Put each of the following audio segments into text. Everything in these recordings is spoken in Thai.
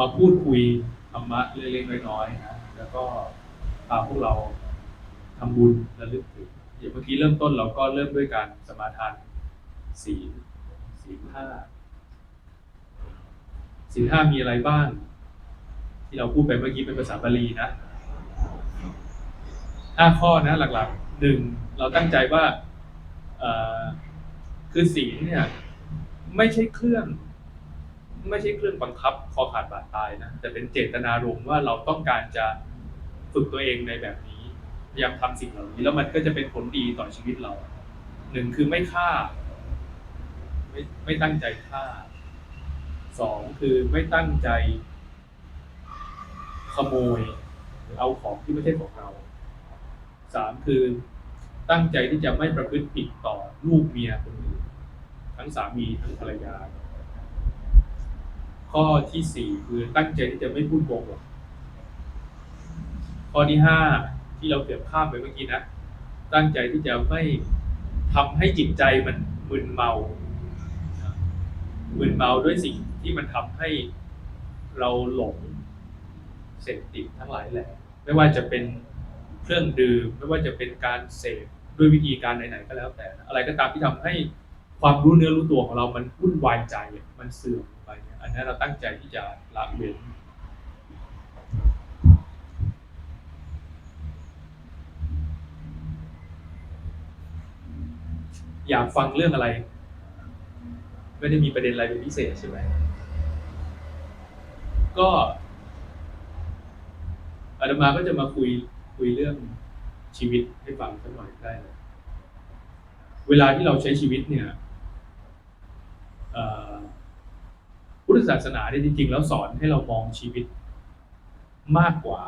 มาพูดคุยธรรมะเล็กๆน้อยๆนะแล้วก็พาพวกเราทำบุญระลึกถึงอย่างเมื่อกี้เริ่มต้นเราก็เริ่มด้วยการสมาทานศีลศีลห้าศีลห้ามีอะไรบ้าง ที่เราพูดไปเมื่อกี้เป็นภาษาบาลีนะห้าข้อนะหลักๆหนึ่งเราตั้งใจว่าคือศีลเนี่ย ไม่ใช่เครื่อง ไม่ใช่เครื่องบังคับคอขาดบาดตายนะแต่เป็นเจตนารมณ์ว่าเราต้องการจะฝึกตัวเองในแบบนี้พยายามทำสิ่งเหล่านี้แล้วมันก็จะเป็นผลดีต่อชีวิตเราหนึ่งคือไม่ฆ่า ไม่ไม่ตั้งใจฆ่าสองคือไม่ตั้งใจ ขโมยหรือเอาของที่ไม่ใช่ของเราสามคือตั้งใจที่จะไม่ประพฤติผิดต่อลูกเมียคนอื่นทั้งสามีทั้งภรรยา ข้อที่สี่คือตั้งใจที่จะไม่พูดโกหกข้อที่ห้าที่เราเกือบข้ามไปเมื่อกี้นะ ตั้งใจที่จะไม่ทำให้จิตใจมันมึนเมา มึนเมาด้วยสิ่งที่มันทำให้เราหลงเสพติดทั้งหลายแหละ ไม่ว่าจะเป็นเครื่องดื่ม ไม่ว่าจะเป็นการเสพด้วยวิธีการไหนๆก็แล้วแต่ อะไรก็ตามที่ทำให้ความรู้เนื้อรู้ตัวของเรามันวุ่นวายใจ มันเสื่อม ไปเนี่ยอันนั้นเราตั้งใจที่จะละเว้นอยากฟังเรื่องอะไร ไม่ได้มีประเด็นอะไรเป็นพิเศษใช่ไหมก็อาตมาก็จะมาคุยคุยเรื่องชีวิตให้ฟังสักหน่อยได้เลยเวลาที่เราใช้ชีวิตเนี่ย พุทธศาสนาเนี่ยจริง ๆ แล้วสอนให้เรามองชีวิตมากกว่า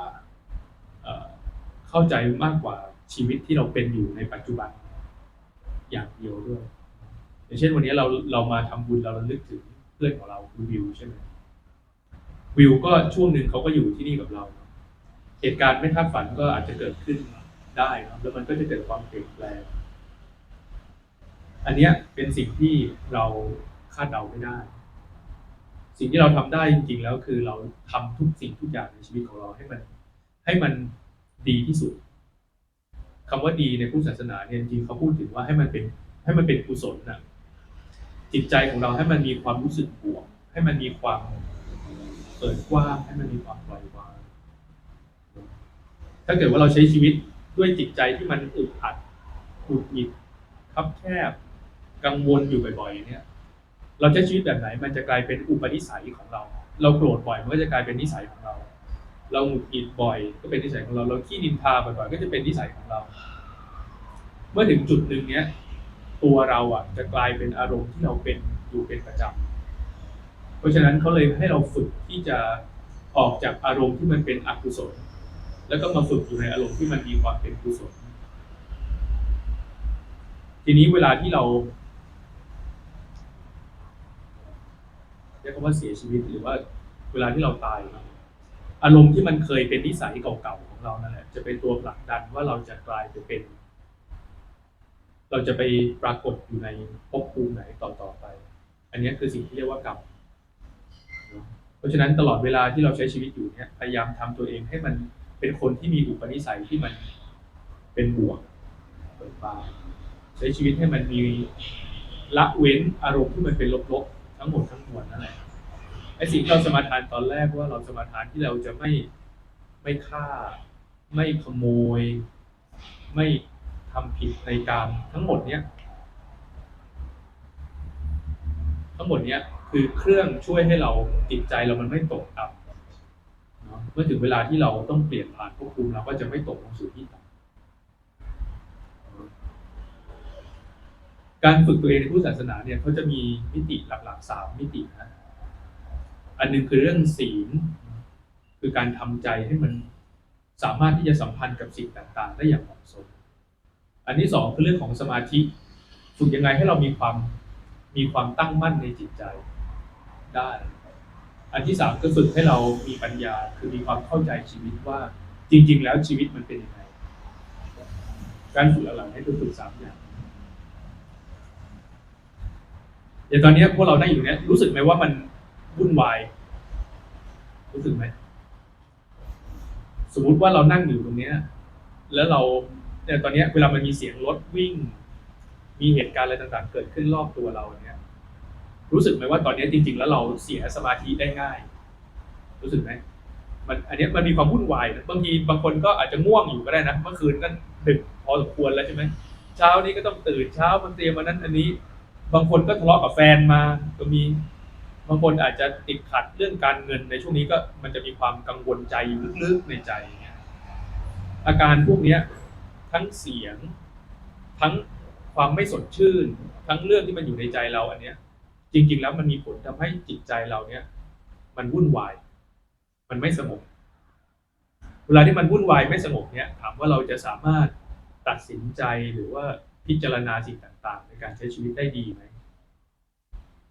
เข้าใจมากกว่าชีวิตที่เราเป็นอยู่ในปัจจุบันอย่างเดียวด้วย อย่างเช่นวันนี้เราเรามาทำบุญเราระลึกถึงเพื่อนของเราคือวิวใช่ไหมวิวก็ช่วงหนึ่งเขาก็อยู่ที่นี่กับเรา เหตุการณ์ไม่คาดฝันก็อาจจะเกิดขึ้นได้นะแล้วมันก็จะเกิดความเปลี่ยนแปลง อันนี้เป็นสิ่งที่เราคาดเดาไม่ได้ สิ่งที่เราทำได้จริงๆแล้วคือเราทำทุกสิ่งทุกอย่างในชีวิตของเราให้มัน ให้มันดีที่สุดคำว่าดีในพุทธศาสนาเนี่ยจริงเขาพูดถึงว่าให้มันเป็นให้มันเป็นกุศลนะจิตใจของเราให้มันมีความรู้สึกบวก ให้มันมีความเปิดกว้างให้มันมีความปล่อยวางถ้าเกิดว่าเราใช้ชีวิตด้วยจิตใจที่มันอึดอัดหงุดหงิดคับแคบกังวลอยู่บ่อยๆเนี่ย เราใช้ชีวิตแบบไหน มันจะกลายเป็นอุปนิสัยของเรา เราโกรธบ่อยมันก็จะกลายเป็นนิสัยของเรา เราหงุดหงิดบ่อย ก็เป็นนิสัยของเรา เราขี้นินทาบ่อยๆก็จะเป็นนิสัยของเรา เมื่อถึงจุดหนึ่งเนี้ย ตัวเราอะจะกลายเป็นอารมณ์ที่เราเป็นอยู่เป็นประจำเพราะฉะนั้นเขาเลยให้เราฝึกที่จะออกจากอารมณ์ที่มันเป็นอกุศล แล้วก็มาฝึกอยู่ในอารมณ์ที่มันมีความเป็นกุศล ทีนี้เวลาที่เรา เรียกว่าเสียชีวิตหรือว่าเวลาที่เราตาย อารมณ์ที่มันเคยเป็นนิสัยเก่าๆของเรานั่นแหละจะเป็นตัวผลักดันว่าเราจะกลายไปเป็น เราจะไปปรากฏอยู่ในภพภูมิไหนต่อๆไป อันนี้คือสิ่งที่เรียกว่ากรรมเพราะฉะนั้นตลอดเวลาที่เราใช้ชีวิตอยู่เนี่ยพยายามทำตัวเองให้มันเป็นคนที่มีอุปนิสัยที่มันเป็นบวกเปิดบานใช้ชีวิตให้มันมีละเว้นอารมณ์ที่มันเป็นลบๆ ทั้งหมดทั้งมวลนั่นแหละไอ้สิ่งที่เราสมาทานตอนแรกว่าเราสมาทานที่เราจะไม่ไม่ฆ่า ไม่ขโมย ไม่ทำผิดในการทั้งหมดเนี้ยทั้งหมดเนี้ยคือเครื่องช่วยให้เราจิตใจเรามันไม่ตกต่ำเนาะเมื่อถึงเวลาที่เราต้องเปลี่ยนผ่านภพภูมิเราก็จะไม่ตกลงสู่ที่ต่ำ การฝึกตัวเองในพุทธศาสนาเนี่ยเขาจะมีมิติหลักๆสามมิตินะอันหนึงคือเรื่องศีล คือการทำใจให้มันสามารถที่จะสัมพันธ์กับสิ่งต่างๆ ได้อย่างเหมาะสม อันที่สองคือเรื่องของสมาธิฝึกยังไงให้เรามีความมีความตั้งมั่นในจิตใจได้ อันที่สามก็ฝึกให้เรามีปัญญาคือมีความเข้าใจชีวิตว่าจริง ๆ แล้วชีวิตมันเป็นยังไง การฝึกหลังๆให้คือฝึกสามอย่าง อย่างตอนนี้พวกเราได้อยู่เนี้ยรู้สึกไหมว่ามันวุ่นวาย รู้สึกไหมสมมติว่าเรานั่งอยู่ตรงเนี้ย แล้วเราเนี่ยตอนนี้เวลามันมีเสียงรถวิ่ง มีเหตุการณ์อะไรต่างๆ เกิดขึ้นรอบตัวเราเนี่ย รู้สึกไหมว่าตอนนี้จริง ๆ แล้วเราเสียสมาธิได้ง่าย รู้สึกไหมมันอันนี้มันมีความวุ่นวายนะบางทีบางคนก็อาจจะง่วงอยู่ก็ได้นะเมื่อคืนนั่นดึกพอสมควรแล้วใช่ไหมเช้านี้ก็ต้องตื่นเช้ามันเตรียมมานั้นอันนี้ บางคนก็ทะเลาะกับแฟนมา ก็มี บางคนอาจจะติดขัดเรื่องการเงินในช่วงนี้ก็มันจะมีความกังวลใจลึกๆในใจเนี่ยอาการพวกเนี้ยทั้งเสียง ทั้งความไม่สดชื่น ทั้งเรื่องที่มันอยู่ในใจเราอันเนี้ย จริง ๆ แล้วมันมีผลทำให้จิตใจเราเนี้ยมันวุ่นวาย มันไม่สงบเวลาที่มันวุ่นวายไม่สงบเนี่ยถามว่าเราจะสามารถตัดสินใจหรือว่า พิจารณาสิ่งต่างๆ ในการใช้ชีวิตได้ดีไหม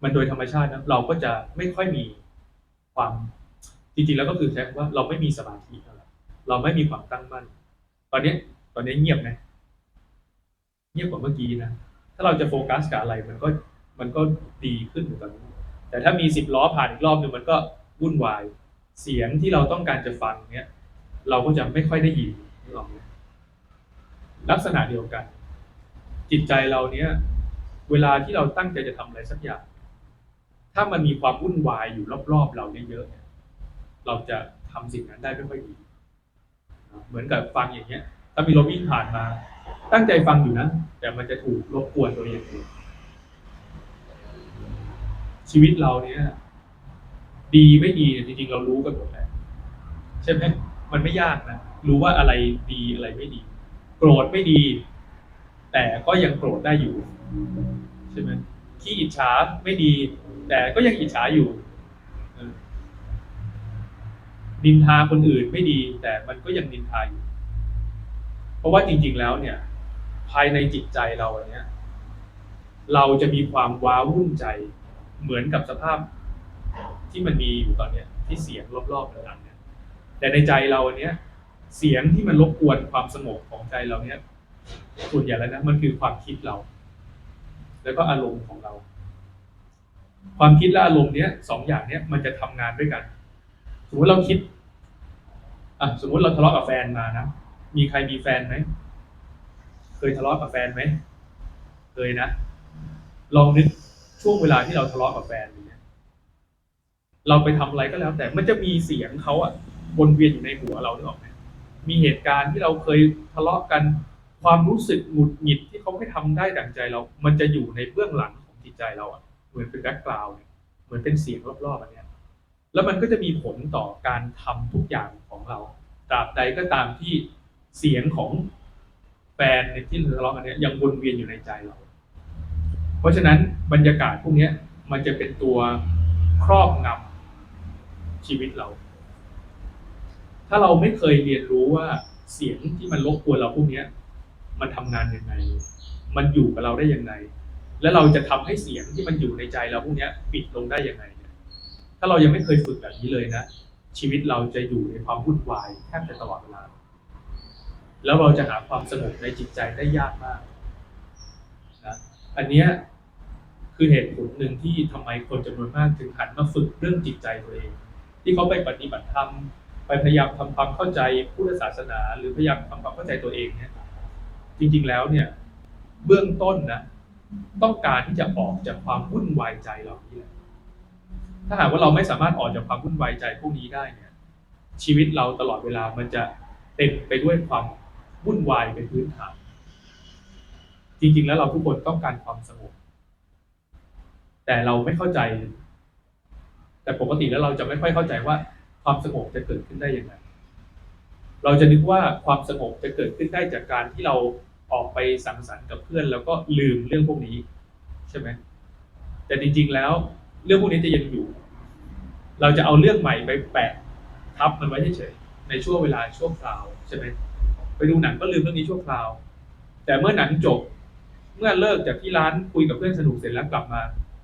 มันโดยธรรมชาตินะเราก็จะไม่ค่อยมีความจริงๆแล้วก็คือใช้คำว่าเราไม่มีสมาธิเท่าไหร่เราไม่มีความตั้งมั่น ตอนนี้ตอนนี้เงียบไหมเงียบกว่าเมื่อกี้นะถ้าเราจะโฟกัสกับอะไรมันก็มันก็ดีขึ้นเหมือนกันแต่ถ้ามีสิบล้อผ่านอีกรอบหนึ่งมันก็วุ่นวายเสียงที่เราต้องการจะฟังเนี่ยเราก็จะไม่ค่อยได้ยินนึกอกลักษณะเดียวกัน จิตใจเราเนี้ยเวลาที่เราตั้งใจจะทำอะไรสักอย่าง ถ้ามันมีความวุ่นวายอยู่รอบๆเราเยอะๆเนี่ยเราจะทำสิ่งนั้นได้ไม่ค่อยดีเหมือนกับฟังอย่างเงี้ย ถ้ามีรถวิ่งผ่านมา ตั้งใจฟังอยู่นะแต่มันจะถูกรบกวนตัวเองเองชีวิตเราเนี้ยดีไม่ดีเนี่ยจริงๆเรารู้กันหมดแล้วใช่ไหมมันไม่ยากนะรู้ว่าอะไรดีอะไรไม่ดี โกรธไม่ดี แต่ก็ยังโกรธได้อยู่ใช่ไหมขี้อิจฉาไม่ดี แต่ก็ยังอิจฉาอยู่นินทาคนอื่นไม่ดี แต่มันก็ยังนินทาอยู่ เพราะว่าจริง ๆ แล้วเนี่ย ภายในจิตใจเราอันเนี้ยเราจะมีความว้าวุ่นใจ เหมือนกับสภาพที่มันมีอยู่ตอนเนี้ย ที่เสียงรอบๆต่าเนี่ยแต่ในใจเราอันเนี้ยเสียงที่มันรบกวนความสงบของใจเราเนี้ย ส่วนใหญ่แล้วนะมันคือความคิดเรา แล้วก็อารมณ์ของเรา ความคิดและอารมณ์เนี้ยสองอย่างเนี้ยมันจะทำงานด้วยกัน สมมติเราคิดอะสมมติเราทะเลาะกับแฟนมานะมีใครมีแฟนไหมเคยทะเลาะกับแฟนไหมเคยนะลองนึกช่วงเวลาที่เราทะเลาะกับแฟนเงี้ยเราไปทำอะไรก็แล้ว แต่มันจะมีเสียงเขาอะวนเวียนอยู่ในหัวเราหรือเปล่ามีเหตุการณ์ที่เราเคยทะเลาะกัน ความรู้สึกหงุดหงิดที่เขาไม่ทำได้ดั่งใจเรา มันจะอยู่ในเบื้องหลังของจิตใจเราอะเหมือนเป็นแบ็กกราวด์เหมือนเป็นเสียงรอบๆอันเนี้ยแล้วมันก็จะมีผลต่อการทำทุกอย่างของเราตราบใดก็ตามที่เสียงของแฟนในที่ทะเลาะกันเนี้ยยังวนเวียนอยู่ในใจเรา เพราะฉะนั้นบรรยากาศพวกเนี้ยมันจะเป็นตัวครอบงำชีวิตเรา ถ้าเราไม่เคยเรียนรู้ว่าเสียงที่มันรบกวนเราพวกเนี้ย มันทำงานยังไง มันอยู่กับเราได้ยังไง และเราจะทำให้เสียงที่มันอยู่ในใจเราพวกนี้ปิดลงได้ยังไง ถ้าเรายังไม่เคยฝึกแบบนี้เลยนะ ชีวิตเราจะอยู่ในความวุ่นวายแทบจะตลอดเวลา แล้วเราจะหาความสงบในจิตใจได้ยากมากนะอันเนี้ยคือเหตุผลหนึ่งที่ทำไมคนจำนวนมากถึงหันมาฝึกเรื่องจิตใจตัวเอง ที่เขาไปปฏิบัติธรรมไปพยายามทำความเข้าใจพุทธศาสนา หรือพยายามทำความเข้าใจตัวเองเนี่ย จริงๆแล้วเนี่ยเบื้องต้นนะต้องการที่จะออกจากความวุ่นวายใจเหล่านี้แหละถ้าหากว่าเราไม่สามารถออกจากความวุ่นวายใจพวกนี้ได้เนี่ย ชีวิตเราตลอดเวลามันจะเต็มไปด้วยความวุ่นวายเป็นพื้นฐาน จริงๆ แล้วเราทุกคนต้องการความสงบแต่เราไม่เข้าใจ แต่ปกติแล้วเราจะไม่ค่อยเข้าใจว่าความสงบจะเกิดขึ้นได้ยังไงเราจะนึกว่าความสงบจะเกิดขึ้นได้จากการที่เรา ออกไปสังสรรค์กับเพื่อน แล้วก็ลืมเรื่องพวกนี้ ใช่ไหมแต่จริง ๆแล้ว เรื่องพวกนี้จะยังอยู่ เราจะเอาเรื่องใหม่ไปแปะทับมันไว้เฉยๆในช่วงเวลาช่วงคราวใช่ไหมไปดูหนังก็ลืมเรื่องนี้ช่วงคราว แต่เมื่อหนังจบ เมื่อเลิกจากที่ร้านคุยกับเพื่อนสนุกเสร็จแล้วกลับมา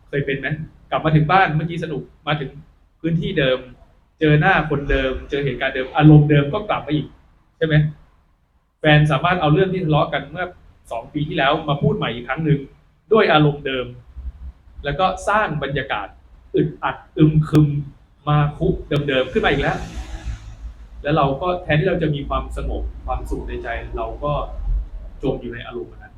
เคยเป็นไหมกลับมาถึงบ้านเมื่อกี้สนุกมาถึงพื้นที่เดิม เจอหน้าคนเดิม เจอเหตุการณ์เดิมอารมณ์เดิมก็กลับมาอีกใช่ไหม แฟนสามารถเอาเรื่องที่ทะเลาะกันเมื่อสองปีที่แล้วมาพูดใหม่อีกครั้งหนึ่งด้วยอารมณ์เดิม แล้วก็สร้างบรรยากาศอึดอัดอึมครึมมาคุกเดิมๆขึ้นมาอีกแล้ว แล้วเราก็แทนที่เราจะมีความสงบความสุขในใจ เราก็จมอยู่ในอารมณ์นั้น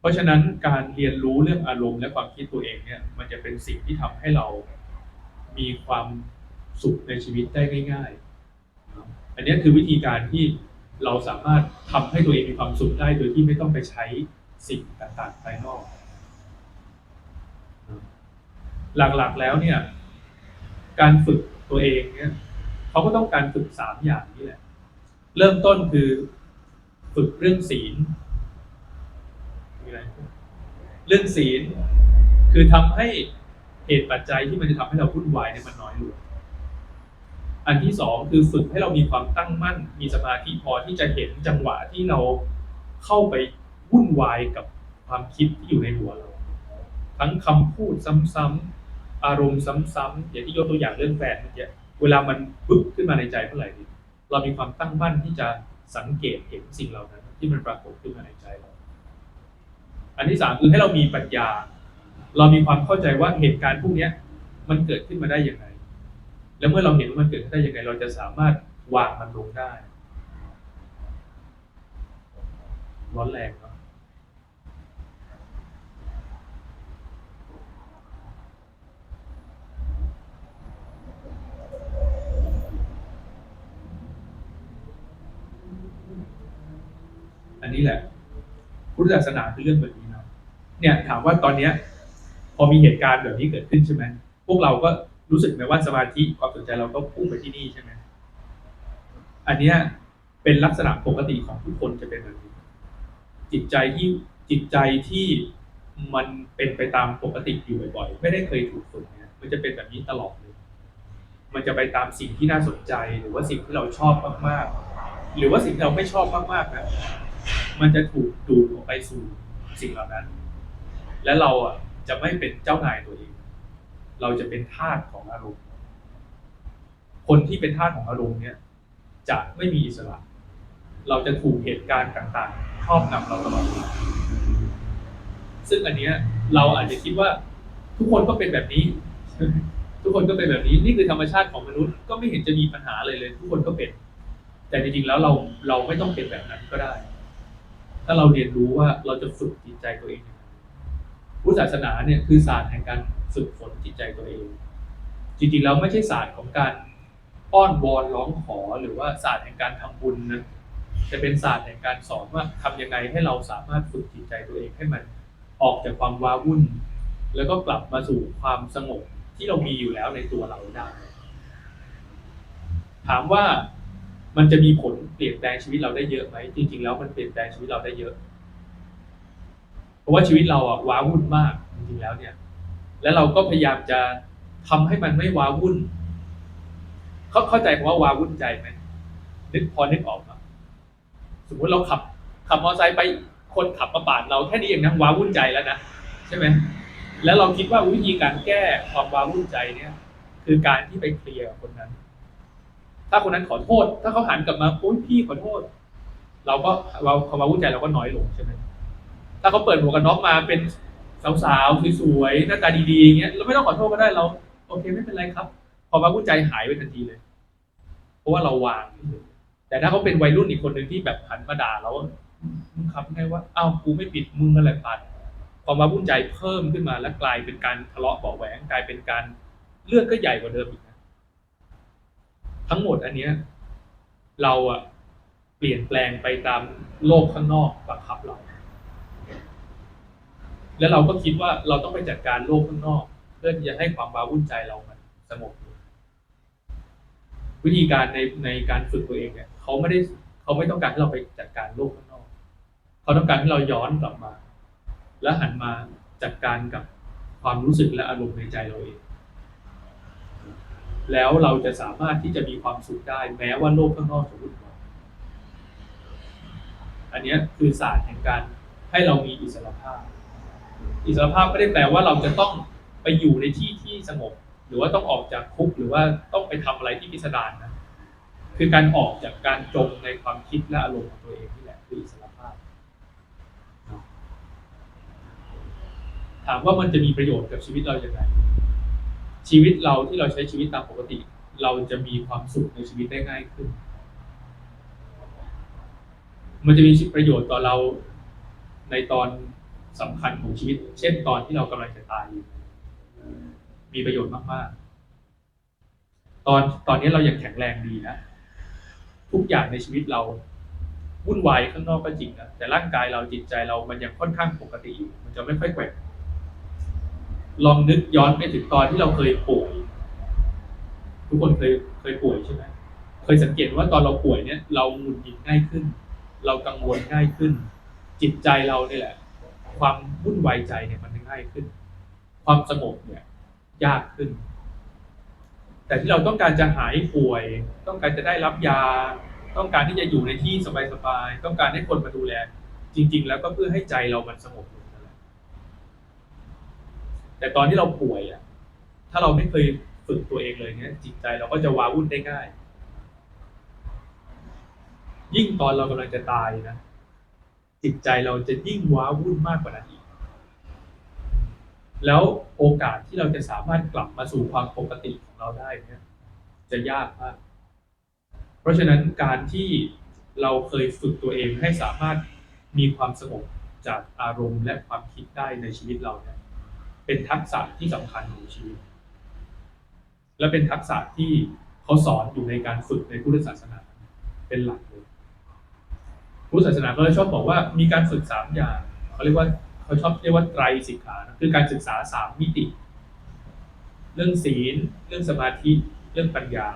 เพราะฉะนั้นการเรียนรู้เรื่องอารมณ์และความคิดตัวเองเนี่ย มันจะเป็นสิ่งที่ทำให้เรามีความสุขในชีวิตได้ง่าย ๆ อันนี้คือวิธีการที่เราสามารถทำให้ตัวเองมีความสุขได้โดยที่ไม่ต้องไปใช้สิ่งต่างๆภายนอก หลักๆแล้วเนี่ย การฝึกตัวเองเนี่ยเขาก็ต้องการฝึกสามอย่างนี้แหละ เริ่มต้นคือฝึกเรื่องศีลเรื่องศีลคือทำให้เหตุปัจจัยที่มันจะทำให้เราวุ่นวายเนี่ยมันน้อยลง อันที่สองคือฝึกให้เรามีความตั้งมั่น มีสมาธิพอที่จะเห็นจังหวะที่เราเข้าไปวุ่นวายกับความคิดที่อยู่ในหัวเรา ทั้งคำพูดซ้ำๆอารมณ์ซ้ำๆอย่างที่ยกตัวอย่างเรื่องแฟนเมื่อกี้เวลามันบึ๊บขึ้นมาในใจเมื่อไหร่นี่เรามีความตั้งมั่นที่จะสังเกตเห็นสิ่งเหล่านั้น ที่มันปรากฏขึ้นมาในใจเรา อันที่สามคือให้เรามีปัญญา เรามีความเข้าใจว่าเหตุการณ์พวกนี้มันเกิดขึ้นมาได้อยังไง แล้วเมื่อเราเห็นว่ามันเกิดขึ้นได้ยังไง เราจะสามารถวางมันลงได้ร้อนแรงเนาะอันนี้แหละพุทธศาสนาคือเรื่องแบบนี้นะเนี่ยถามว่าตอนเนี้ย พอมีเหตุการณ์แบบนี้เกิดขึ้นใช่ไหมพวกเราก็ รู้สึกไหมว่าสมาธิความสนใจเราก็พุ่งไปที่นี่ใช่ไหมอันเนี้ยเป็นลักษณะปกติของทุกคนจะเป็นแบบนี้จิตใจที่จิตใจที่มันเป็นไปตามปกติอยู่บ่อยๆ ไม่ได้เคยถูกฝึกเนี่ยมันจะเป็นแบบนี้ตลอดเลย มันจะไปตามสิ่งที่น่าสนใจหรือว่าสิ่งที่เราชอบมากๆ หรือว่าสิ่งที่เราไม่ชอบมากๆนะมันจะถูกดูดออกไปสู่สิ่งเหล่านั้น และเราอะจะไม่เป็นเจ้านายตัวเอง เราจะเป็นทาสของอารมณ์ คนที่เป็นทาสของอารมณ์เนี่ย จะไม่มีอิสระ เราจะถูกเหตุการณ์ต่างๆครอบงำเราตลอดเวลาซึ่งอันเนี้ยเราอาจจะคิดว่า ทุกคนก็เป็นแบบนี้ ทุกคนก็เป็นแบบนี้ นี่คือธรรมชาติของมนุษย์ก็ไม่เห็นจะมีปัญหาเลยเลย ทุกคนก็เป็น แต่จริงๆแล้วเราเราไม่ต้องเป็นแบบนั้นก็ได้ ถ้าเราเรียนรู้ว่าเราจะฝึกจิตใจตัวเองยังไงพุทธศาสนาเนี่ยคือศาสตร์แห่งการ ฝึกฝนจิตใจตัวเอง จริงๆแล้วไม่ใช่ศาสตร์ของการอ้อนวอนร้องขอหรือว่าศาสตร์แห่งการทำบุญนะจะเป็นศาสตร์แห่งการสอนว่าทำยังไงให้เราสามารถฝึกจิตใจตัวเองให้มันออกจากความว้าวุ่น แล้วก็กลับมาสู่ความสงบที่เรามีอยู่แล้วในตัวเราได้ ถามว่ามันจะมีผลเปลี่ยนแปลงชีวิตเราได้เยอะไหมจริง ๆ แล้วมันเปลี่ยนแปลงชีวิตเราได้เยอะ เพราะว่าชีวิตเราอะว้าวุ่นมากจริงๆแล้วเนี่ย แล้วเราก็พยายามจะทำให้มันไม่ว้าวุ่นเขาเข้าใจคำว่าว้าวุ่นใจไหมนึกพอนึกออกไหมสมมติเราขับ ขับมอเตอร์ไซค์ไปคนขับมาปาดเราแค่นี้เองนะว้าวุ่นใจแล้วนะใช่ไหมแล้วเราคิดว่าวิธีการแก้ความว้าวุ่นใจเนี่ย คือการที่ไปเคลียร์กับคนนั้น ถ้าคนนั้นขอโทษ ถ้าเขาหันกลับมาโอ้ยพี่ขอโทษ เราก็เราความว้าวุ่นใจเราก็น้อยลงใช่ไหมถ้าเขาเปิดหมวกกันน็อกมาเป็น สาวๆสวยๆหน้าตาดีๆอย่างเงี้ยเราไม่ต้องขอโทษก็ได้เรา โอเคไม่เป็นไรครับความาวุ่นใจหายไปทันทีเลย เพราะว่าเราวาง แต่ถ้าเขาเป็นวัยรุ่นอีกคนหนึ่งที่แบบหันมาด่าเรามึงครับไงว่าอ้าวกูไม่ปิดมึงอะไรปัดความาวุ่นใจเพิ่มขึ้นมาแล้วกลายเป็นการทะเลาะเบาแหวงกลายเป็นการเรื่องก็ใหญ่กว่าเดิมอีกนะทั้งหมดอันเนี้ย เราอะเปลี่ยนแปลงไปตามโลกข้างนอกบังคับเรา แล้วเราก็คิดว่าเราต้องไปจัดการโลกข้างนอก เพื่อที่จะให้ความว้าวุ่นใจเรามันสงบลงวิธีการในในการฝึกตัวเองเนี่ยเขาไม่ได้เขาไม่ต้องการให้เราไปจัดการโลกข้างนอก เขาต้องการให้เราย้อนกลับมา แล้วหันมาจัดการกับความรู้สึกและอารมณ์ในใจเราเอง แล้วเราจะสามารถที่จะมีความสุขได้ แม้ว่าโลกข้างนอกจะวุ่นวายอันนี้คือศาสตร์แห่งการให้เรามีอิสรภาพ อิสรภาพไม่ได้แปลว่าเราจะต้องไปอยู่ในที่ที่สงบ หรือว่าต้องออกจากคุกหรือว่าต้องไปทำอะไรที่พิสดารนะคือการออกจากการจมในความคิดและอารมณ์ของตัวเองนี่แหละคืออิสรภาพ ถามว่ามันจะมีประโยชน์กับชีวิตเราอย่างไร ชีวิตเราที่เราใช้ชีวิตตามปกติ เราจะมีความสุขในชีวิตได้ง่ายขึ้น มันจะมีประโยชน์ต่อเราในตอน สำคัญของชีวิต เช่นตอนที่เรากำลังจะตายมีประโยชน์มากๆ ตอนตอนนี้เรายังแข็งแรงดีนะทุกอย่างในชีวิตเราวุ่นวายข้างนอกก็จริงนะแต่ร่างกายเราจิตใจเรามันยังค่อนข้างปกติอยู่มันจะไม่ค่อยแกว่งลองนึกย้อนไปถึงตอนที่เราเคยป่วยทุกคนเคยเคยป่วยใช่ไหมเคยสังเกตว่าตอนเราป่วยเนี่ย เราหงุดหงิดง่ายขึ้น เรากังวลง่ายขึ้น จิตใจเราเนี่ยแหละ ความวุ่นวายใจเนี่ยมันง่ายขึ้น ความสงบเนี่ย ยากขึ้น แต่ที่เราต้องการจะหายป่วย ต้องการจะได้รับยา ต้องการที่จะอยู่ในที่สบายๆต้องการให้คนมาดูแล จริง ๆ แล้วก็เพื่อให้ใจเรามันสงบลงนั่นแหละแต่ตอนที่เราป่วยอะ ถ้าเราไม่เคยฝึกตัวเองเลยเนี่ยจิตใจเราก็จะว้าวุ่นได้ง่าย ยิ่งตอนเรากำลังจะตายนะ จิตใจเราจะยิ่งว้าวุ่นมากกว่านั้นอีก แล้วโอกาสที่เราจะสามารถกลับมาสู่ความปกติของเราได้เนี่ยจะยากมาก เพราะฉะนั้นการที่เราเคยฝึกตัวเองให้สามารถมีความสงบจากอารมณ์และความคิดได้ในชีวิตเราเนี่ยเป็นทักษะที่สำคัญของชีวิต และเป็นทักษะที่เขาสอนอยู่ในการฝึกในพุทธศาสนา เป็นหลักเลย พุทธศาสนาเลยชอบบอกว่ามีการฝึกสามอย่างเขาเรียกว่าเขาชอบเรียกว่าไตรสิกขานะคือการศึกษาสามมิติ เรื่องศีล เรื่องสมาธิ เรื่องปัญญา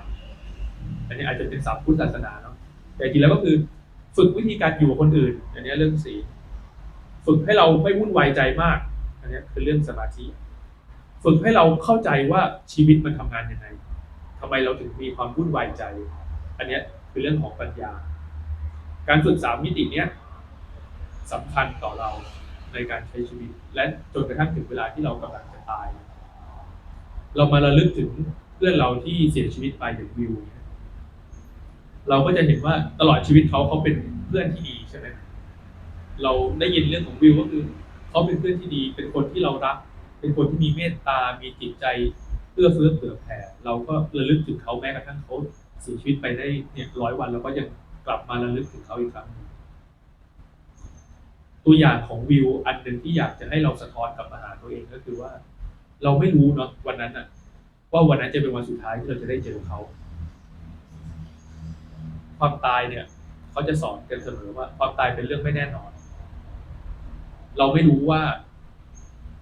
อันนี้อาจจะเป็นศัพท์พุทธศาสนาเนาะแต่จริงแล้วก็คือฝึกวิธีการอยู่กับคนอื่น อันนี้เรื่องศีลฝึกให้เราไม่วุ่นวายใจมาก อันนี้คือเรื่องสมาธิ ฝึกให้เราเข้าใจว่าชีวิตมันทำงานยังไงทำไมเราถึงมีความวุ่นวายใจ อันนี้คือเรื่องของปัญญา การฝึกสามมิติเนี้ยสำคัญต่อเราในการใช้ชีวิต และจนกระทั่งถึงเวลาที่เรากำลังจะตาย เรามาระลึกถึงเพื่อนเราที่เสียชีวิตไปอย่างวิวเนี่ยเราก็จะเห็นว่าตลอดชีวิตเขาเขาเป็นเพื่อนที่ดีใช่ไหมเราได้ยินเรื่องของวิวก็คือเขาเป็นเพื่อนที่ดี เป็นคนที่เรารัก เป็นคนที่มีเมตตา มีจิตใจเอื้อเฟื้อเผื่อแผ่ เราก็ระลึกถึงเขาแม้กระทั่งเขาเสียชีวิตไปได้เนี่ยร้อยวันเราก็ยัง กลับมาระลึกถึงเขาอีกครั้งตัวอย่างของวิวอันหนึ่งที่อยากจะให้เราสะท้อนกลับมาหาตัวเองก็คือว่า เราไม่รู้เนาะวันนั้นอะว่าวันนั้นจะเป็นวันสุดท้ายที่เราจะได้เจอเขา ความตายเนี่ยเขาจะสอนกันเสมอว่า ความตายเป็นเรื่องไม่แน่นอน เราไม่รู้ว่า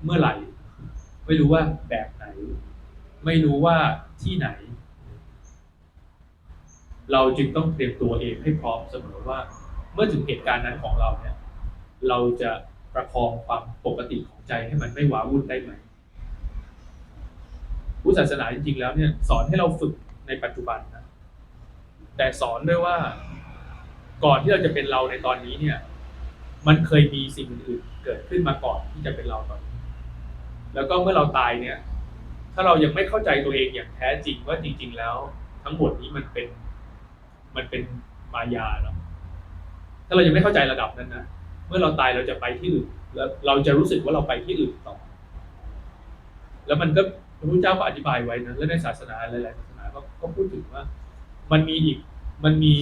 เมื่อไหร่ ไม่รู้ว่าแบบไหน ไม่รู้ว่าที่ไหน เราจึงต้องเตรียมตัวเองให้พร้อมเสมอว่า เมื่อถึงเหตุการณ์นั้นของเราเนี่ย เราจะประคองความปกติของใจให้มันไม่ว้าวุ่นได้ไหมผู้ศาสนาจริงๆแล้วเนี่ยสอนให้เราฝึกในปัจจุบันนะแต่สอนด้วยว่าก่อนที่เราจะเป็นเราในตอนนี้เนี่ย มันเคยมีสิ่งอื่นเกิดขึ้นมาก่อนที่จะเป็นเราตอนนี้ แล้วก็เมื่อเราตายเนี่ย ถ้าเรายังไม่เข้าใจตัวเองอย่างแท้จริงว่าจริง ๆ แล้ว ทั้งหมดนี้มันเป็น มันเป็นมายาเนาะถ้าเรายังไม่เข้าใจระดับนั้นนะเมื่อเราตายเราจะไปที่อื่นแล้วเราจะรู้สึกว่าเราไปที่อื่นต่อ แล้วมันก็พระพุทธเจ้าก็อธิบายไว้นะและในศาสนาหลายๆศาสนาก็ก็พูดถึงว่า มันมีอีกมันมี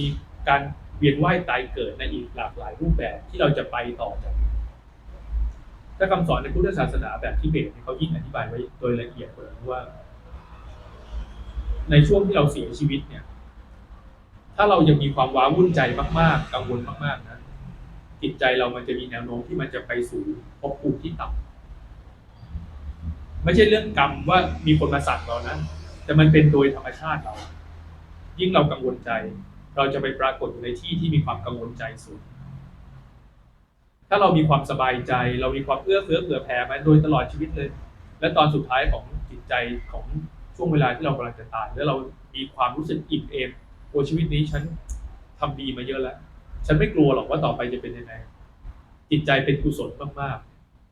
การเวียนว่ายตายเกิดในอีกหลากหลายรูปแบบที่เราจะไปต่อจากนี้ถ้าคำสอนในพุทธศาสนาแบบที่เบสเขายิ่งอธิบายไว้โดยละเอียดกว่านี้ว่า ในช่วงที่เราเสียชีวิตเนี่ย ถ้าเรายังมีความว้าวุ่นใจมากๆ กังวลมากๆนะจิตใจเรามันจะมีแนวโน้มที่มันจะไปสู่ภพภูมิที่ต่ำไม่ใช่เรื่องกรรมว่ามีคนมาสั่งเรานะแต่มันเป็นโดยธรรมชาติเรา ยิ่งเรากังวลใจ เราจะไปปรากฏอยู่ในที่ที่มีความกังวลใจสูงถ้าเรามีความสบายใจ เรามีความเอื้อเฟื้อเผื่อแผ่มาโดยตลอดชีวิตเลย และตอนสุดท้ายของจิตใจของช่วงเวลาที่เรากำลังจะตายแล้วเรามีความรู้สึกอิ่มเอม โอ้ชีวิตนี้ฉันทำดีมาเยอะแล้ว ฉันไม่กลัวหรอกว่าต่อไปจะเป็นยังไง จิตใจเป็นกุศลมาก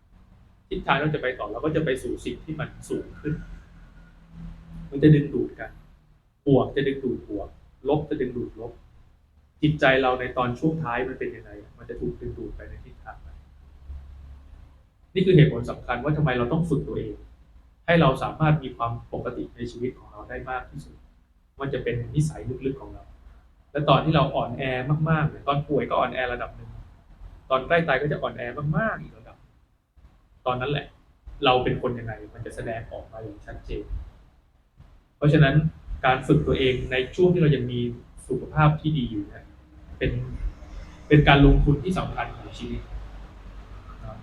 ๆทิศทางเราจะไปต่อเราก็จะไปสู่สิ่งที่มันสูงขึ้น มันจะดึงดูดกันบวกจะดึงดูดบวก ลบจะดึงดูดลบ จิตใจเราในตอนช่วงท้ายมันเป็นยังไง มันจะถูกดึงดูดไปในทิศทางไหนนี่คือเหตุผลสำคัญว่าทำไมเราต้องฝึกตัวเอง ให้เราสามารถมีความปกติในชีวิตของเราได้มากที่สุด มันจะเป็นนิสัยลึกๆของเรา และตอนที่เราอ่อนแอมากๆเนี่ยตอนป่วยก็อ่อนแอระดับหนึ่ง ตอนใกล้ตายก็จะอ่อนแอมากๆอีกระดับ ตอนนั้นแหละ เราเป็นคนยังไง มันจะแสดงออกมาอย่างชัดเจน เพราะฉะนั้นการฝึกตัวเองในช่วงที่เรายังมีสุขภาพที่ดีอยู่เนี่ยเป็นเป็นการลงทุนที่สำคัญของชีวิต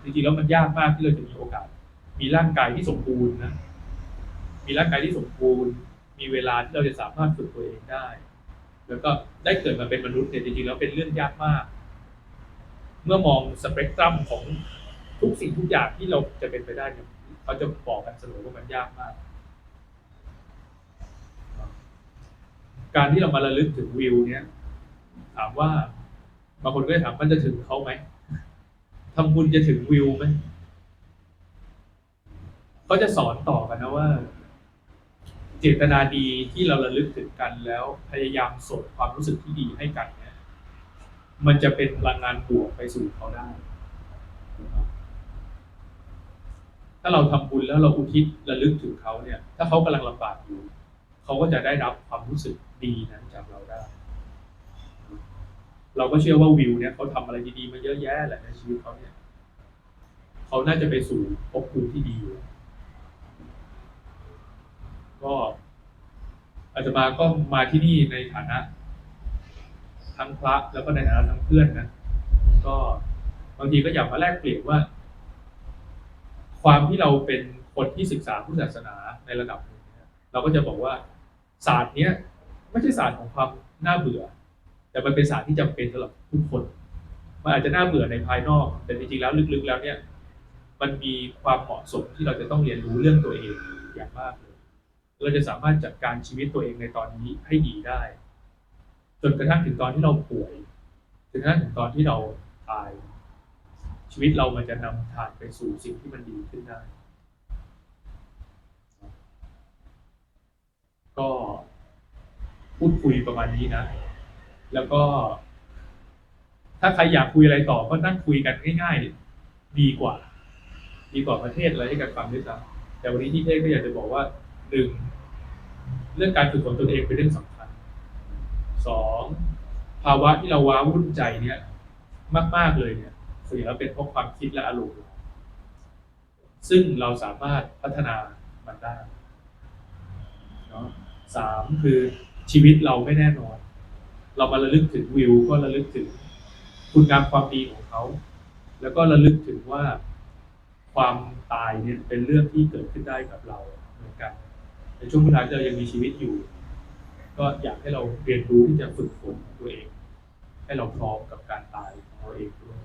จริงๆแล้วมันยากมากที่เราจะมีโอกาส มีร่างกายที่สมบูรณ์นะ มีร่างกายที่สมบูรณ์ มีเวลาที่เราจะสามารถฝึกตัวเองได้ แล้วก็ได้เกิดมาเป็นมนุษย์เนี่ยจริงๆแล้วเป็นเรื่องยากมาก เมื่อมองสเปกตรัมของทุกสิ่งทุกอย่างที่เราจะเป็นไปได้เนี่ยเขาจะบอกกันเสมอว่ามันยากมาก การที่เรามาระลึกถึงวิว เนี่ย ถามว่าบางคนก็จะถามมันจะถึงเขาไหมทำบุญจะถึงวิวไหมเขาจะสอนต่อกันนะว่า เจตนาดีที่เราระลึกถึงกันแล้วพยายามส่งความรู้สึกที่ดีให้กันเนี่ยมันจะเป็นพลังงานบวกไปสู่เขาได้ ถ้าเราทำบุญแล้วเราอุทิศระลึกถึงเขาเนี่ย ถ้าเขากำลังลำบากอยู่ เขาก็จะได้รับความรู้สึกดีนั้นจากเราได้ เราก็เชื่อว่าวิวเนี่ยเขาทำอะไรดีๆมาเยอะแยะแหละในชีวิตเขาเนี่ย เขาน่าจะไปสู่ภพภูมิที่ดีอยู่ ก็อาตมาก็มาที่นี่ในฐานะ ทั้งพระแล้วก็ในฐานะทั้งเพื่อนนะก็บางทีก็อยากมาแลกเปลี่ยนว่า ความที่เราเป็นคนที่ศึกษาพุทธศาสนาในระดับหนึ่งเราก็จะบอกว่าศาสตร์เนี้ยไม่ใช่ศาสตร์ของความน่าเบื่อ แต่มันเป็นศาสตร์ที่จำเป็นสำหรับทุกคนมันอาจจะน่าเบื่อในภายนอก แต่จริงๆแล้วลึกๆแล้วเนี่ย มันมีความเหมาะสมที่เราจะต้องเรียนรู้เรื่องตัวเองอย่างมากเลย เราจะสามารถจัดการชีวิตตัวเองในตอนนี้ให้ดีได้ จนกระทั่งถึงตอนที่เราป่วยจนกระทั่งถึงตอนที่เราตาย ชีวิตเรามันจะนำทางไปสู่สิ่งที่มันดีขึ้นได้ ก็พูดคุยประมาณนี้นะ แล้วก็ ถ้าใครอยากคุยอะไรต่อก็นั่งคุยกันง่ายๆ ดีกว่า ดีกว่าประเทศอะไรให้กันฟังด้วยซ้ำแต่วันนี้ที่เทศก็อยากจะบอกว่าหนึ่ง เรื่องการฝึกฝนตนเองเป็นเรื่องสำคัญสองภาวะที่เราว้าวุ่นใจเนี่ย มาก ๆเลยเนี่ยส่วนใหญ่แล้วเป็นเพราะความคิดและอารมณ์ซึ่งเราสามารถพัฒนามันได้เนาะสามคือชีวิตเราไม่แน่นอน เรามาระลึกถึงวิว ก็ระลึกถึงคุณงามความดีของเขา แล้วก็ระลึกถึงว่าความตายเนี่ยเป็นเรื่องที่เกิดขึ้นได้กับเราเหมือนกัน ในช่วงเวลาที่เรายังมีชีวิตอยู่ ก็อยากให้เราเรียนรู้ที่จะฝึกฝนตัวเอง ให้เราพร้อมกับการตายของเราเองด้วย